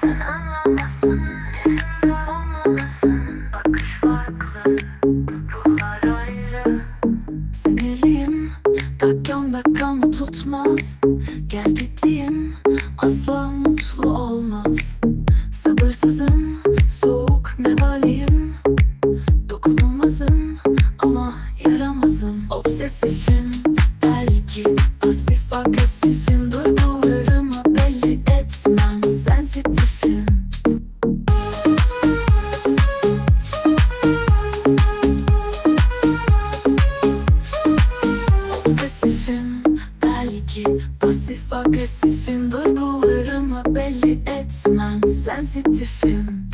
Sen anlamasın Elimde olmalısın Bakış farklı Ruhlar ayrı. Sinirliyim Dakikam dakikamı tutmaz. Gel Asla mutlu olmaz. Sabırsızım Soğuk nevaliyim Dokunulmazım Ama yaramazım. Obsesifim belki pasif agresifim Duygularımı belli etmem. Sensitifim